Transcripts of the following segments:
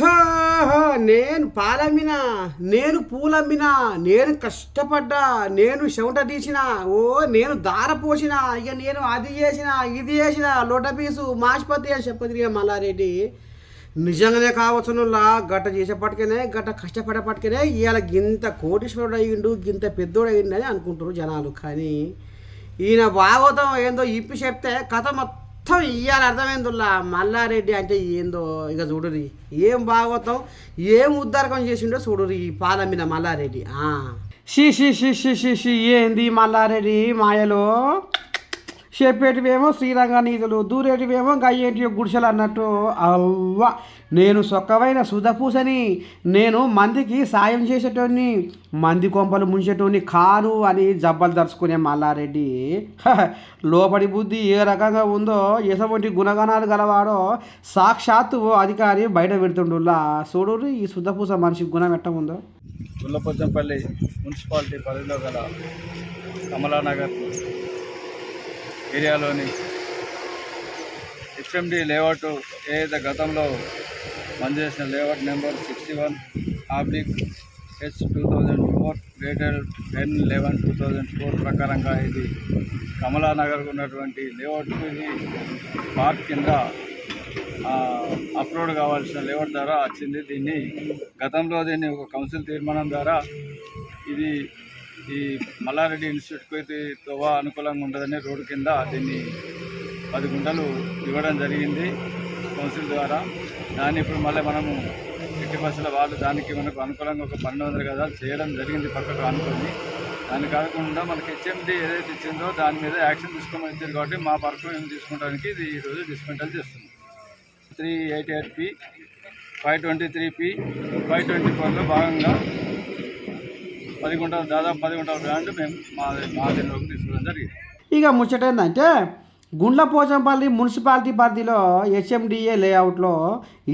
నేను పాలమ్మిన నేను పూలమ్మిన నేను కష్టపడ్డా నేను చెమట తీసిన ఓ నేను దార పోసిన ఇక నేను అది చేసిన ఇది చేసిన లోట పీసు మాష్పతి అని ఇక మల్లారెడ్డి. నిజంగానే కావచ్చునులా గట్ట చేసేపటికనే గట్ట కష్టపడేపటికనే ఇవాళ గింత కోటీశ్వరుడు అయ్యిండు గింత పెద్దోడు అయ్యిండు అని అనుకుంటారు జనాలు. కానీ ఈయన భాగవతం ఏందో ఇప్పి చెప్తే కథ మొత్తం ఇవాళ అర్థమైందిలా మల్లారెడ్డి అంటే ఏందో ఇక చూడురి ఏం భాగవతం ఏం ఉద్దారకం చేసిండో చూడురి ఈ పాలమ్మిన మల్లారెడ్డి. ఆ. షీ షీ షీ షీ షీ షీ ఏంది మల్లారెడ్డి మాయలో? చెప్పేటివేమో శ్రీరంగ నీతులు దూరేటివేమో గయ్యేటి గుడిసెలు అన్నట్టు అవ్వ. నేను సొక్కవైన సుధపూసని నేను మందికి సాయం చేసేటోని మంది కొంపలు ముంచేటోని కాను అని జబ్బలు దరుచుకునే మల్లారెడ్డి. లోపడి బుద్ధి ఏ రకంగా ఉందో ఎసవంటి గుణగణాలు గలవాడో సాక్షాత్తు అధికారి బయట పెడుతుండులా. చూడు ఈ సుధపూస మనిషి గుణం ఎట్ట ఉందో? గుల్లపోచంపల్లి మున్సిపాలిటీ పరిధిలో గల కమలానగర్ ఏరియాలోని హెచ్ఎండి లేఅవుట్ ఏదైతే గతంలో మంజూరు చేసిన layout number sixty one oblique H two thousand four dated ten eleven two thousand four ప్రకారంగా ఇది కమలానగర్కు ఉన్నటువంటి లేఅవుట్ ఇది పార్క్ కింద అప్లోడ్ కావాల్సిన లేఅవుట్ ద్వారా వచ్చింది. దీన్ని గతంలో దీన్ని ఒక కౌన్సిల్ తీర్మానం ద్వారా ఇది ఈ మల్లారెడ్డి ఇన్స్టిట్యూట్కి అయితే తోవా అనుకూలంగా ఉండదని రోడ్డు కింద దీన్ని పది గుంటలు ఇవ్వడం జరిగింది కౌన్సిల్ ద్వారా. దాన్ని ఇప్పుడు మళ్ళీ మనము ఎట్టి బస్సుల వాళ్ళు దానికి మనకు అనుకూలంగా ఒక పన్నెండు వందల గదాలు చేయడం జరిగింది పక్కకు అనుకుని దాన్ని కాకుండా మనకి హెచ్ఎండి ఏదైతే ఇచ్చిందో దాని మీద యాక్షన్ తీసుకోమని ఇచ్చారు కాబట్టి మా పర్కు ఏం తీసుకోవడానికి ఇది ఈరోజు డిస్మెంటల్ చేస్తుంది three eighty eight P five twenty three P five twenty ఫోర్లో భాగంగా పది గుంటల దాదాపు పది గుంటల బ్రాండ్ మేము మా మా తీసుకోవడం జరిగింది. ఇక ముచ్చట ఏంటంటే గుండ్లపోచంపల్లి మున్సిపాలిటీ పరిధిలో హెచ్ఎండిఏ లేఅవుట్లో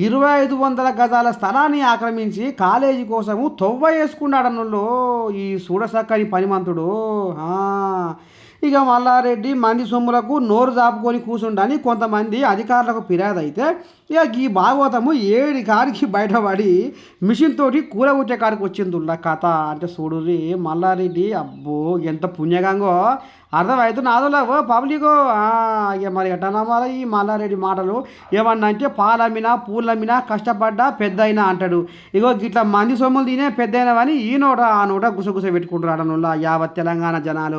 ఇరవై ఐదు వందల గజాల స్థలాన్ని ఆక్రమించి కాలేజీ కోసము తొవ్వ వేసుకున్నాడన్నోళ్ళు ఈ చూడసక్కని పనిమంతుడు. ఇక మల్లారెడ్డి మంది సొమ్ములకు నోరు జాపుకొని కూర్చుండని కొంతమంది అధికారులకు ఫిర్యాదు అయితే ఇక ఈ భాగవతము ఏడి కాడికి బయటపడి మిషన్ తోటి కూర కొట్టే కాడికి వచ్చింది కథ. అంటే చూడుర్రి మల్లారెడ్డి అబ్బో ఎంత పుణ్యగంగో. అర్థమైతే నాదులేవో పబ్లిక్. ఇక మరి ఎట్లా నమ్మాలి ఈ మల్లారెడ్డి మాటలు? ఏమన్నా అంటే పాలమ్మినా పూలమ్మినా కష్టపడ్డా పెద్దయినా అంటాడు. ఇగో ఇట్లా మంది సొమ్ములు తినే పెద్దయినవని ఈ నోట ఆ నోట గుసగుస పెట్టుకుంటున్నాడు యావత్ తెలంగాణ జనాలు.